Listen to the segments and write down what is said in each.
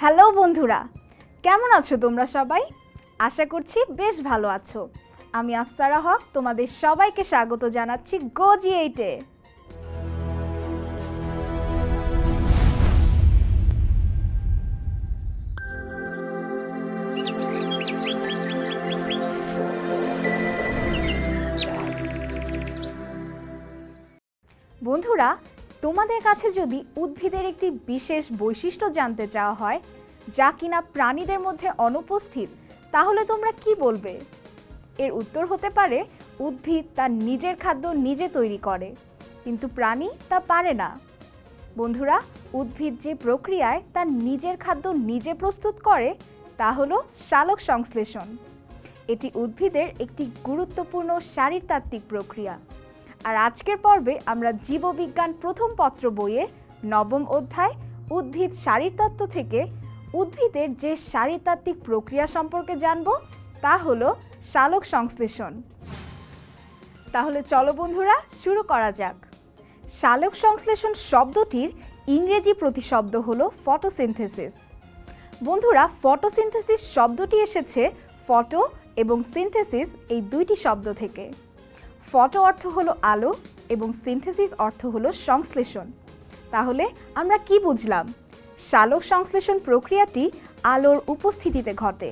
Hello বন্ধুরা, কেমন আছো তোমরা সবাই? আশা করছি বেশ ভালো আছো। আমি আফসারা হক, তোমাদের সবাইকে স্বাগত জানাচ্ছি গোজি এইটে বন্ধুরা তোমাদের কাছে যদি উদ্ভিদের একটি বিশেষ বৈশিষ্ট্য জানতে চাওয়া হয়, যা কিনা প্রাণীদের মধ্যে অনুপস্থিত, তাহলে তোমরা কি বলবে? এর উত্তর হতে পারে, উদ্ভিদ তার নিজের খাদ্য নিজে তৈরি করে, কিন্তু প্রাণী তা পারে না। বন্ধুরা, উদ্ভিদ যে প্রক্রিয়ায় তার নিজের খাদ্য নিজে প্রস্তুত করে, তা হলো শালক সংশ্লেষণ। এটি উদ্ভিদের একটি গুরুত্বপূর্ণ শারীরতাত্ত্বিক প্রক্রিয়া। আর আজকের পর্বে আমরা জীববিজ্ঞান প্রথম পত্র বইয়ে নবম অধ্যায়, উদ্ভিদ শারীরতত্ত্ব থেকে উদ্ভিদের যে শারীরতাত্ত্বিক প্রক্রিয়া সম্পর্কে জানব, তা হলো শালক সংশ্লেষণ। তাহলে চলো বন্ধুরা, শুরু করা যাক। শালক সংশ্লেষণ শব্দটির ইংরেজি প্রতিশব্দ হলো ফটোসিনথেসিস। বন্ধুরা, ফটোসিনথেসিস শব্দটি এসেছে ফটো এবং সিনথেসিস এই দুইটি শব্দ থেকে। ফটো অর্থ হলো আলো এবং সিনথেসিস অর্থ হলো সংশ্লেষণ। তাহলে আমরা কি বুঝলাম? শালক সংশ্লেষণ প্রক্রিয়াটি আলোর উপস্থিতিতে ঘটে।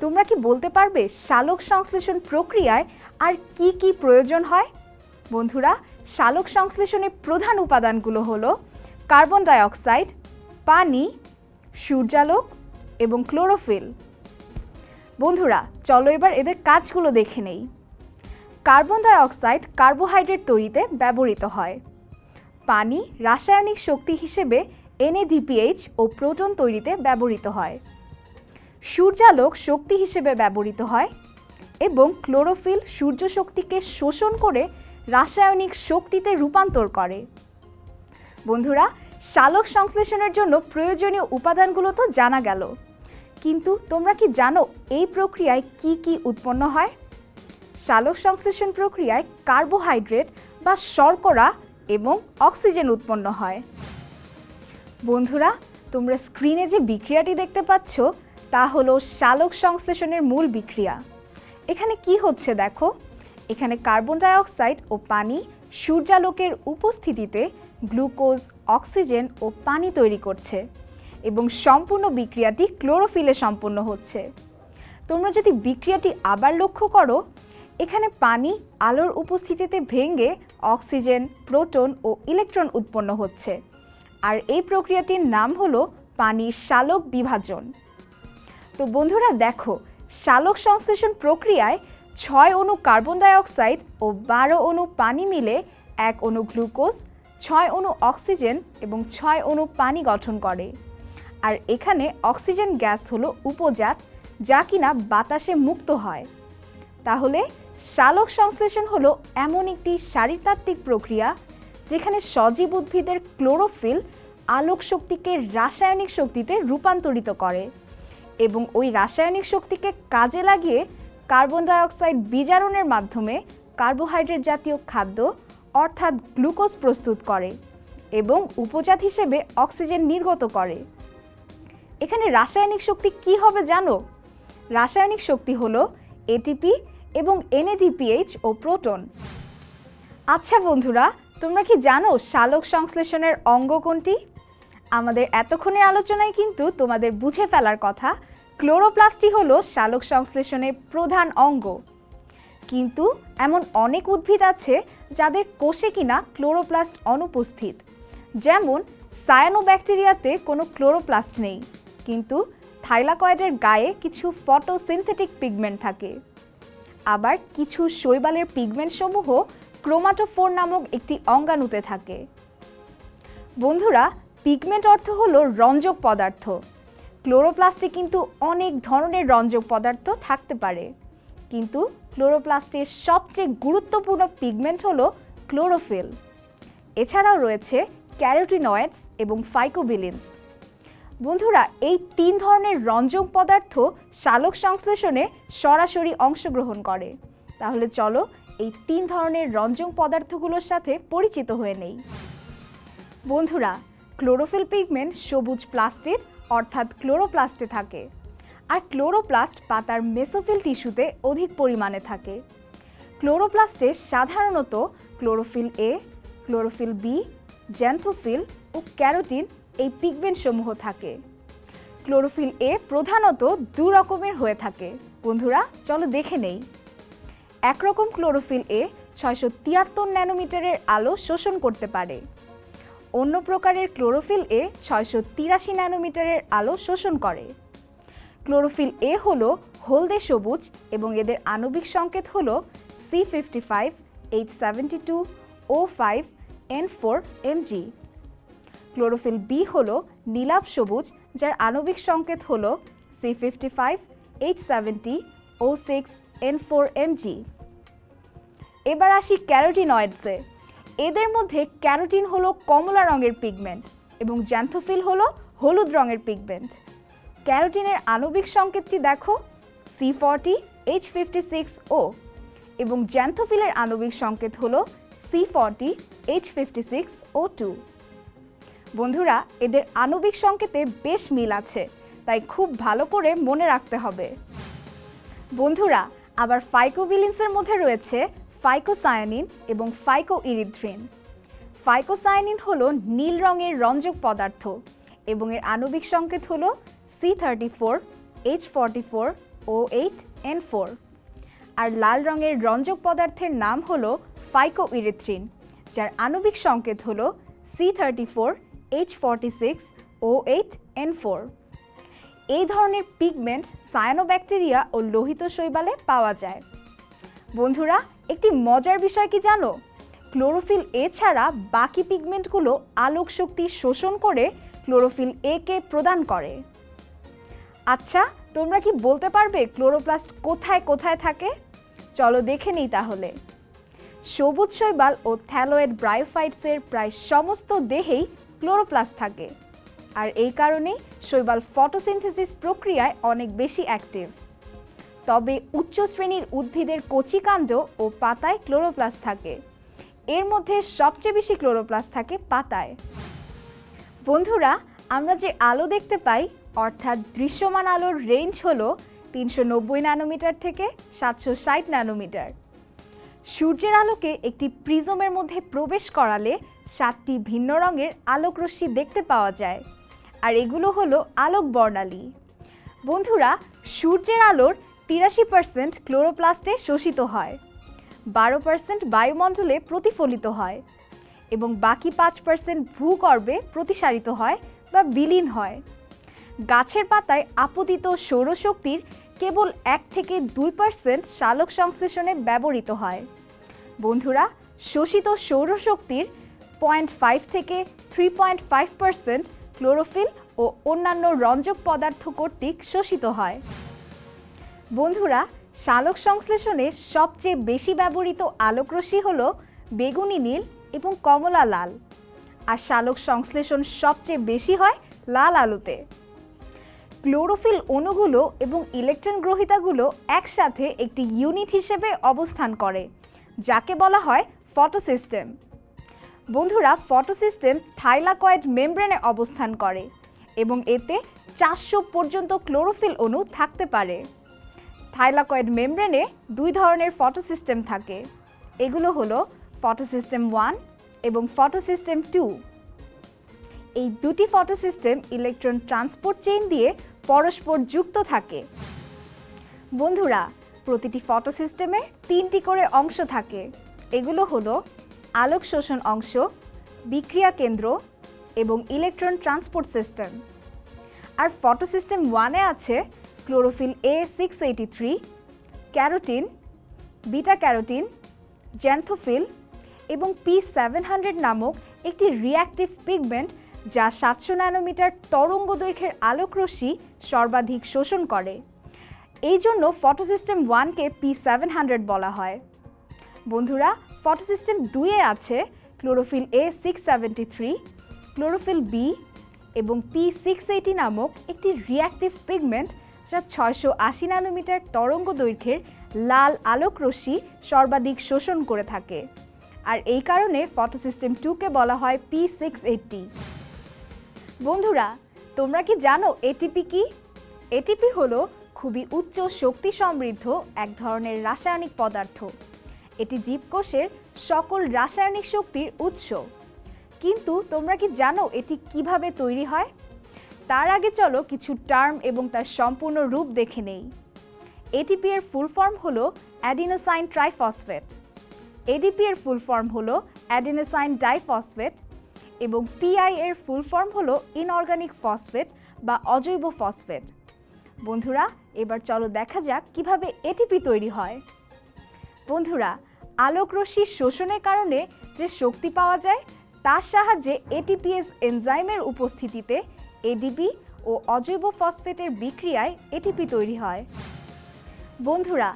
তোমরা কি বলতে পারবে শালক সংশ্লেষণ প্রক্রিয়ায় আর কি কি প্রয়োজন হয়? বন্ধুরা শালক সংশ্লেষণের প্রধান উপাদানগুলো হলো কার্বন ডাইঅক্সাইড, পানি, সূর্যালোক এবং ক্লোরোফিল। বন্ধুরা, চলো এবার এদের কাজগুলো দেখে নেই। কার্বন ডাইঅক্সাইড কার্বোহাইড্রেট তৈরিতে ব্যবহৃত হয়। পানি রাসায়নিক শক্তি হিসেবে এনএডিপিএইচ ও প্রোটন তৈরিতে ব্যবহৃত হয়। সূর্যালোক শক্তি হিসেবে ব্যবহৃত হয় এবং ক্লোরোফিল সূর্য শক্তিকে শোষণ করে রাসায়নিক শক্তিতে রূপান্তর করে। বন্ধুরা শালক সংশ্লেষণের জন্য প্রয়োজনীয় উপাদানগুলো তো জানা গেল। কিন্তু তোমরা কি জানো এই প্রক্রিয়ায় কি কি উৎপন্ন হয়? শালক সংশ্লেষণ প্রক্রিয়ায় কার্বোহাইড্রেট বা শর্করা এবং অক্সিজেন উৎপন্ন হয়। বন্ধুরা, তোমরা স্ক্রিনে যে বিক্রিয়াটি দেখতে পাচ্ছ, তা হলো শালক সংশ্লেষণের মূল বিক্রিয়া। এখানে কি হচ্ছে দেখো? এখানে কার্বন ডাইঅক্সাইড ও পানি সূর্যালোকের উপস্থিতিতে গ্লুকোজ, অক্সিজেন ও পানি তৈরি করছে এবং সম্পূর্ণ বিক্রিয়াটি ক্লোরোফিলে সম্পন্ন হচ্ছে। তোমরা যদি বিক্রিয়াটি আবার লক্ষ্য করো এখানে পানি আলোর উপস্থিতিতে ভেঙে অক্সিজেন, প্রোটন ও ইলেকট্রন উৎপন্ন হচ্ছে। আর এই প্রক্রিয়াটির নাম হলো পানির শালক বিভাজন। তো বন্ধুরা দেখো, শালক সংশ্লেষণ প্রক্রিয়ায় ছয় অণু কার্বন ডাইঅক্সাইড ও বারো অণু পানি মিলে এক অণু গ্লুকোজ, ছয় অণু অক্সিজেন এবং ছয় অণু পানি গঠন করে। আর এখানে অক্সিজেন গ্যাস হলো উপজাত, যা কিনা বাতাসে মুক্ত হয়। তাহলে শালক সংশ্লেষণ হলো এমন একটি শারীরতাত্ত্বিক প্রক্রিয়া যেখানে সজীব উদ্ভিদের ক্লোরোফিল আলোক শক্তিকে রাসায়নিক শক্তিতে রূপান্তরিত করে এবং ওই রাসায়নিক শক্তিকে কাজে লাগিয়ে কার্বন ডাইঅক্সাইড বিজারণের মাধ্যমে কার্বোহাইড্রেট জাতীয় খাদ্য, অর্থাৎ গ্লুকোজ প্রস্তুত করে এবং উপজাত হিসেবে অক্সিজেন নির্গত করে। এখানে রাসায়নিক শক্তি কি হবে জানো? রাসায়নিক শক্তি হলো এটিপি এবং এনএডিপিএইচ ও প্রোটন। আচ্ছা বন্ধুরা, তোমরা কি জানো শালক সংশ্লেষণের অঙ্গ কোনটি? আমাদের এতক্ষণের আলোচনায় কিন্তু তোমাদের বুঝে ফেলার কথা ক্লোরোপ্লাস্টই হলো শালক সংশ্লেষণের প্রধান অঙ্গ। কিন্তু এমন অনেক উদ্ভিদ আছে যাদের কোষে কিনা ক্লোরোপ্লাস্ট অনুপস্থিত। যেমন সায়ানোব্যাকটেরিয়াতে কোনো ক্লোরোপ্লাস্ট নেই। কিন্তু থাইলাকয়েডের গায়ে কিছু ফটোসিনথেটিক পিগমেন্ট থাকে। আবার কিছু শৈবালের পিগমেন্ট সমূহ ক্রোমাটোফোর নামক একটি অঙ্গাণুতে থাকে। বন্ধুরা পিগমেন্ট অর্থ হলো রঞ্জক পদার্থ। ক্লোরোপ্লাস্টে কিন্তু অনেক ধরনের রঞ্জক পদার্থ থাকতে পারে। কিন্তু ক্লোরোপ্লাস্টের সবচেয়ে গুরুত্বপূর্ণ পিগমেন্ট হলো ক্লোরোফিল। এছাড়াও রয়েছে ক্যারোটিনয়েডস এবং ফাইকোবিলিনস বন্ধুরা, এই তিন ধরনের রঞ্জক পদার্থ শালক সংশ্লেষণে সরাসরি অংশগ্রহণ করে। তাহলে চলো এই তিন ধরনের রঞ্জক পদার্থগুলোর সাথে পরিচিত হয়ে নেই। বন্ধুরা, ক্লোরোফিল পিগমেন্ট সবুজ প্লাস্টিড, অর্থাৎ ক্লোরোপ্লাস্টে থাকে। আর ক্লোরোপ্লাস্ট পাতার মেসোফিল টিস্যুতে অধিক পরিমাণে থাকে। ক্লোরোপ্লাস্টে সাধারণত chlorophyll A, chlorophyll B, xanthophyll O carotene এই পিগমেন্টসমূহ থাকে। ক্লোরোফিল এ প্রধানত দু রকমের হয়ে থাকে। বন্ধুরা, চলো দেখে নেই। একরকম ক্লোরোফিল এ ছয়শো তিয়াত্তর ন্যানোমিটারের আলো শোষণ করতে পারে। অন্য প্রকারের ক্লোরোফিল এ ছয়শো তিরাশি ন্যানোমিটারের আলো শোষণ করে। ক্লোরোফিল এ হল হলদে সবুজ এবং এদের আণবিক সংকেত হল C fifty five H seventy two O five N four MG chlorophyll B হলো নীলাভ সবুজ, যার আণবিক সংকেত হল C fifty five H seventy O six N four MG এবার আসি ক্যারোটিনয়েডসে। এদের মধ্যে ক্যারোটিন হলো কমলা রঙের পিগমেন্ট এবং জ্যান্থোফিল হলো হলুদ রঙের পিগমেন্ট ক্যারোটিনের আণবিক সংকেতটি দেখো? C forty H fifty six ও এবং জ্যান্থোফিলের আণবিক সংকেত হলো C forty H fifty six O two বন্ধুরা, এদের আণবিক সংকেতে বেশ মিল আছে, তাই খুব ভালো করে মনে রাখতে হবে। বন্ধুরা, আবার ফাইকোভিলিন্সের মধ্যে রয়েছে ফাইকোসায়ানিন এবং ফাইকোইরিথ্রিন। ফাইকোসায়ানিন হলো নীল রঙের রঞ্জক পদার্থ এবং এর আণবিক সংকেত হলো C thirty four, H forty four O eight N four. আর লাল রঙের রঞ্জক পদার্থের নাম হলো ফাইকোইরিথ্রিন, যার আণবিক সংকেত হলো C thirty four H forty six O eight N four এই ধরনের পিগমেন্ট সায়ানোব্যাকটেরিয়া ও লোহিত শৈবালে পাওয়া যায়। বন্ধুরা, একটি মজার বিষয় কি জানো? ক্লোরোফিল এ ছাড়া বাকি পিগমেন্টগুলো আলোক শক্তি শোষণ করে ক্লোরোফিল এ কে প্রদান করে। আচ্ছা তোমরা কি বলতে পারবে ক্লোরোপ্লাস্ট কোথায় কোথায় থাকে? চলো দেখে নিই তাহলে। সবুজ শৈবাল ও থ্যালোয়েড ব্রায়োফাইটসের প্রায় সমস্ত দেহেই ক্লোরোপ্লাস্ট থাকে। আর এই কারণেই শৈবাল ফটোসিনথেসিস প্রক্রিয়ায় অনেক বেশি অ্যাক্টিভ তবে উচ্চ শ্রেণির উদ্ভিদের কচিকাণ্ড ও পাতায় ক্লোরোপ্লাস্ট থাকে। এর মধ্যে সবচেয়ে বেশি ক্লোরোপ্লাস্ট থাকে পাতায়। বন্ধুরা, আমরা যে আলো দেখতে পাই, অর্থাৎ দৃশ্যমান আলোর রেঞ্জ হলো তিনশো নব্বই ন্যানোমিটার থেকে সাতশো ষাট ন্যানোমিটার সূর্যের আলোকে একটি প্রিজমের মধ্যে প্রবেশ করালে সাতটি ভিন্ন রঙের আলোকরশ্মি দেখতে পাওয়া যায়। আর এগুলো হলো আলোক বর্ণালী। বন্ধুরা, সূর্যের আলোর তিরাশি পার্সেন্ট ক্লোরোপ্লাস্টে শোষিত হয়। বারো পার্সেন্ট বায়ুমণ্ডলে প্রতিফলিত হয়। এবং বাকি পাঁচ পার্সেন্ট ভূগর্ভে প্রতিসারিত হয় বা বিলীন হয়। গাছের পাতায় আপতিত সৌরশক্তির কেবল এক থেকে দুই পার্সেন্ট সালোক সংশ্লেষণে ব্যবহৃত হয়। বন্ধুরা, শোষিত সৌরশক্তির পয়েন্ট ফাইভ থেকে three point five percent chlorophyll ও অন্যান্য রঞ্জক পদার্থ কর্তৃক শোষিত হয়। বন্ধুরা, শালক সংশ্লেষণে সবচেয়ে বেশি ব্যবহৃত আলোকরশ্মি হল বেগুনি নীল এবং কমলা লাল। আর শালক সংশ্লেষণ সবচেয়ে বেশি হয় লাল আলোতে। ক্লোরোফিল অণুগুলো এবং ইলেকট্রন গ্রহিতাগুলো একসাথে একটি ইউনিট হিসেবে অবস্থান করে, যাকে বলা হয় ফটোসিস্টেম। বন্ধুরা ফটোসিস্টেম থাইলাকয়েড মেমব্রেনে অবস্থান করে এবং এতে চারশো পর্যন্ত ক্লোরোফিল অণু থাকতে পারে। থাইলাকয়েড মেমব্রেনে দুই ধরনের ফটোসিস্টেম থাকে। এগুলো হলো ফটোসিস্টেম ওয়ান এবং ফটোসিস্টেম টু। এই দুটি ফটোসিস্টেম ইলেকট্রন ট্রান্সপোর্ট চেইন দিয়ে পরস্পর যুক্ত থাকে। বন্ধুরা, প্রতিটি ফটোসিস্টেমে তিনটি করে অংশ থাকে। এগুলো হলো আলোক শোষণ অংশ, বিক্রিয়া কেন্দ্র এবং ইলেকট্রন ট্রান্সপোর্ট সিস্টেম। আর ফটো সিস্টেম ওয়ানে আছে chlorophyll A six eighty three, carotene beta carotene xanthophyll এবং পি সেভেন হান্ড্রেড নামক একটি রিঅ্যাক্টিভ পিগমেন্ট যা সাতশো ন্যানোমিটার তরঙ্গ দৈর্ঘ্যের আলোকরশ্মি সর্বাধিক শোষণ করে। এই জন্য ফটোসিস্টেম ওয়ানকে পি সেভেন হান্ড্রেড বলা হয়। বন্ধুরা ফটোসিস্টেম দুইয়ে আছে chlorophyll A six seventy three chlorophyll B এবং পি সিক্স এইটি নামক একটি রিয়াক্টিভ পিগমেন্ট যা ছয়শো আশি ন্যানোমিটার তরঙ্গ দৈর্ঘ্যের লাল আলোক রশ্মি সর্বাধিক শোষণ করে থাকে। আর এই কারণে ফটোসিস্টেম টুকে বলা হয় পি সিক্স এইটটি বন্ধুরা, তোমরা কি জানো এটিপি কি? এটিপি হলো খুবই উচ্চ শক্তি সমৃদ্ধ এক ধরনের রাসায়নিক পদার্থ। এটি জীবকোষের সকল রাসায়নিক শক্তির উৎস। কিন্তু তোমরা কি জানো এটি কীভাবে তৈরি হয়? তার আগে চলো কিছু টার্ম এবং তার সম্পূর্ণ রূপ দেখে নেই। এটিপি এর ফুল ফর্ম হলো অ্যাডিনোসাইন ট্রাইফসফেট। এডিপি এর ফুল ফর্ম হলো অ্যাডিনোসাইন ডাইফসফেট এবং পিআই এর ফুল ফর্ম হলো ইনঅর্গানিক ফসফেট বা অজৈব ফসফেট। বন্ধুরা, এবার চলো দেখা যাক কীভাবে এটিপি তৈরি হয়। বন্ধুরা আলোক রশ্মির শোষণের কারণে যে শক্তি পাওয়া যায়, তার সাহায্যে এটিপিএস এনজাইমের উপস্থিতিতে এডিপি ও অজৈব ফসফেটের বিক্রিয়ায় এটিপি তৈরি হয়। বন্ধুরা,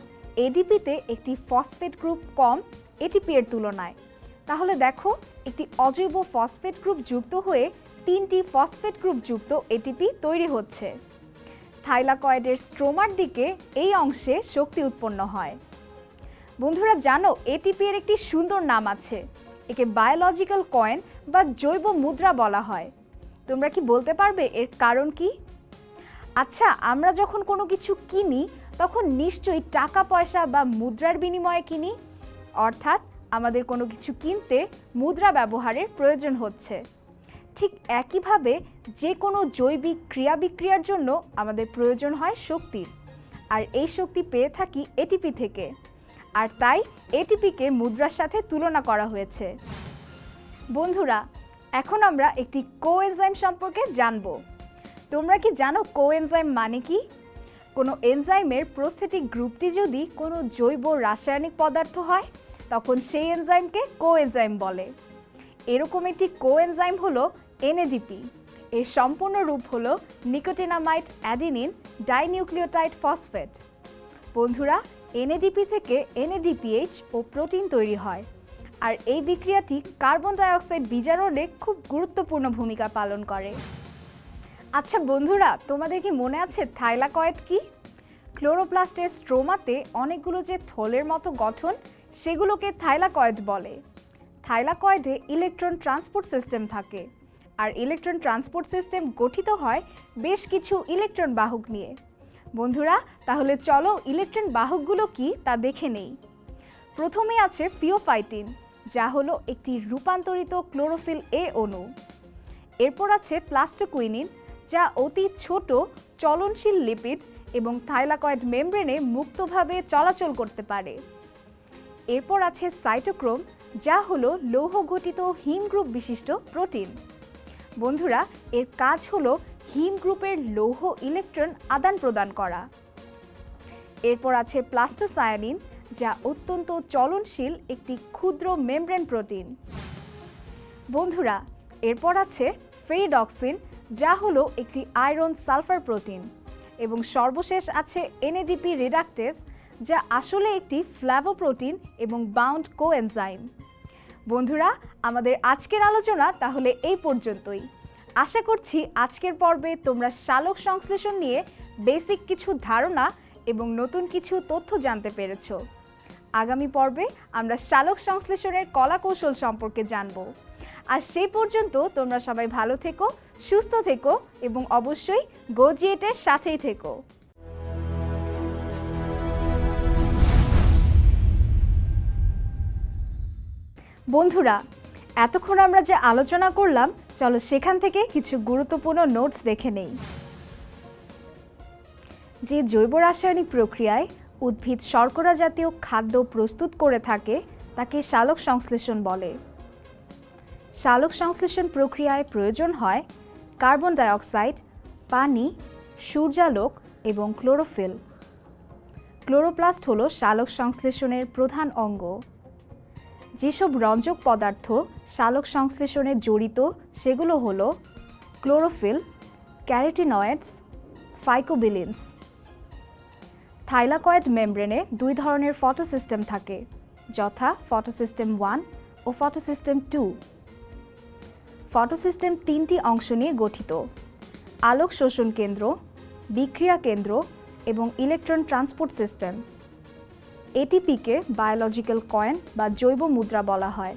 এডিপিতে একটি ফসফেট গ্রুপ কম এটিপি এর তুলনায়। তাহলে দেখো, একটি অজৈব ফসফেট গ্রুপ যুক্ত হয়ে তিনটি ফসফেট গ্রুপ যুক্ত এটিপি তৈরি হচ্ছে। থাইলাকয়েডের স্ট্রোমার দিকে এই অংশে শক্তি উৎপন্ন হয়। বন্ধুরা জানো এটিপি এর একটি সুন্দর নাম আছে। একে বায়োলজিক্যাল কয়েন বা জৈব মুদ্রা বলা হয়। তোমরা কি বলতে পারবে এর কারণ কি? আচ্ছা আমরা যখন কোনো কিছু কিনি, তখন নিশ্চয়ই টাকা, পয়সা বা মুদ্রার বিনিময়ে কিনি। অর্থাৎ আমাদের কোনো কিছু কিনতে মুদ্রা ব্যবহারের প্রয়োজন হচ্ছে। ঠিক একইভাবে যে কোনো জৈবিক ক্রিয়া বিক্রিয়ার জন্য আমাদের প্রয়োজন হয় শক্তির। আর এই শক্তি পেয়ে থাকি এটিপি থেকে। আর তাই এটিপিকে মুদ্রার সাথে তুলনা করা হয়েছে। বন্ধুরা, এখন আমরা একটি কোএনজাইম সম্পর্কে জানব। তোমরা কি জানো কোএনজাইম মানে কি? কোনো এনজাইমের প্রস্থেটিক গ্রুপটি যদি কোনো জৈব রাসায়নিক পদার্থ হয়, তখন সেই এনজাইমকে কোএনজাইম বলে। এরকম একটি কোএনজাইম হলো এনএডিপি এর সম্পূর্ণ রূপ হলো নিকোটিনামাইড অ্যাডিনিন ডাইনিউক্লিওটাইড ফসফেট। বন্ধুরা এনএডিপি থেকে এনএডিপিএইচ ও প্রোটিন তৈরি হয়। আর এই বিক্রিয়াটি কার্বন ডাইঅক্সাইড বিজারণে খুব গুরুত্বপূর্ণ ভূমিকা পালন করে। আচ্ছা বন্ধুরা, তোমাদের কি মনে আছে থাইলাকয়েড কি? ক্লোরোপ্লাস্টের স্ট্রোমাতে অনেকগুলো যে থলের মতো গঠন, সেগুলোকে থাইলাকয়েড বলে। থাইলাকয়েডে ইলেকট্রন ট্রান্সপোর্ট সিস্টেম থাকে। আর ইলেকট্রন ট্রান্সপোর্ট সিস্টেম গঠিত হয় বেশ কিছু ইলেকট্রন বাহক নিয়ে। বন্ধুরা, তাহলে চলো ইলেকট্রন বাহকগুলো কি তা দেখে নেই। প্রথমে আছে ফিওফাইটিন যা হলো একটি রূপান্তরিত ক্লোরোফিল এ অণু। এরপর আছে প্লাস্টোকুইনিন, যা অতি ছোট, চলনশীল লিপিড এবং থাইলাকয়েড মেমব্রেনে মুক্তভাবে চলাচল করতে পারে। এরপর আছে সাইটোক্রোম, যা হলো লৌহ গঠিত হিম গ্রুপ বিশিষ্ট প্রোটিন। বন্ধুরা, এর কাজ হলো হিম গ্রুপের লৌহ ইলেকট্রন আদান প্রদান করা। এরপর আছে প্লাস্টোসায়ানিন, যা অত্যন্ত চলনশীল একটি ক্ষুদ্র মেমব্রেন প্রোটিন। বন্ধুরা, এরপর আছে ফেরিডক্সিন, যা হলো একটি আয়রন সালফার প্রোটিন। এবং সর্বশেষ আছে এনএডিপি রিডাক্টেস, যা আসলে একটি ফ্ল্যাভোপ্রোটিন এবং বাউন্ড কোএনজাইম। বন্ধুরা, আমাদের আজকের আলোচনা তাহলে এই পর্যন্তই। আশা করছি আজকের পর্বে তোমরা শালক সংশ্লেষণ নিয়ে বেসিক কিছু ধারণা এবং নতুন কিছু তথ্য জানতে পেরেছ। আগামী পর্বে আমরা শালক সংশ্লেষণের কলা কৌশল সম্পর্কে জানব। আর সেই পর্যন্ত তোমরা সবাই ভালো থেকো, সুস্থ থেকো এবং অবশ্যই গোজিয়েটের সাথেই থেকো। বন্ধুরা, এতক্ষণ আমরা যে আলোচনা করলাম চলো সেখান থেকে কিছু গুরুত্বপূর্ণ নোটস দেখে নেই। যে জৈব রাসায়নিক প্রক্রিয়ায় উদ্ভিদ শর্করা জাতীয় খাদ্য প্রস্তুত করে থাকে, তাকে সালোক সংশ্লেষণ বলে। সালোক সংশ্লেষণ প্রক্রিয়ায় প্রয়োজন হয় কার্বন ডাইঅক্সাইড, পানি, সূর্যালোক এবং ক্লোরোফিল। ক্লোরোপ্লাস্ট হলো সালোক সংশ্লেষণের প্রধান অঙ্গ। যেসব রঞ্জক পদার্থ সালোক সংশ্লেষণে জড়িত সেগুলো হলো ক্লোরোফিল, ক্যারেটিনয়েডস, ফাইকোবিলিনস। থাইলাকয়েড মেমব্রেনে দুই ধরনের ফটোসিস্টেম থাকে, যথা ফটোসিস্টেম ওয়ান ও ফটোসিস্টেম টু। ফটোসিস্টেম তিনটি অংশ নিয়ে গঠিত। আলোক শোষণ কেন্দ্র, বিক্রিয়া কেন্দ্র এবং ইলেকট্রন ট্রান্সপোর্ট সিস্টেম। এটিপিকে বায়োলজিক্যাল কয়েন বা জৈব মুদ্রা বলা হয়।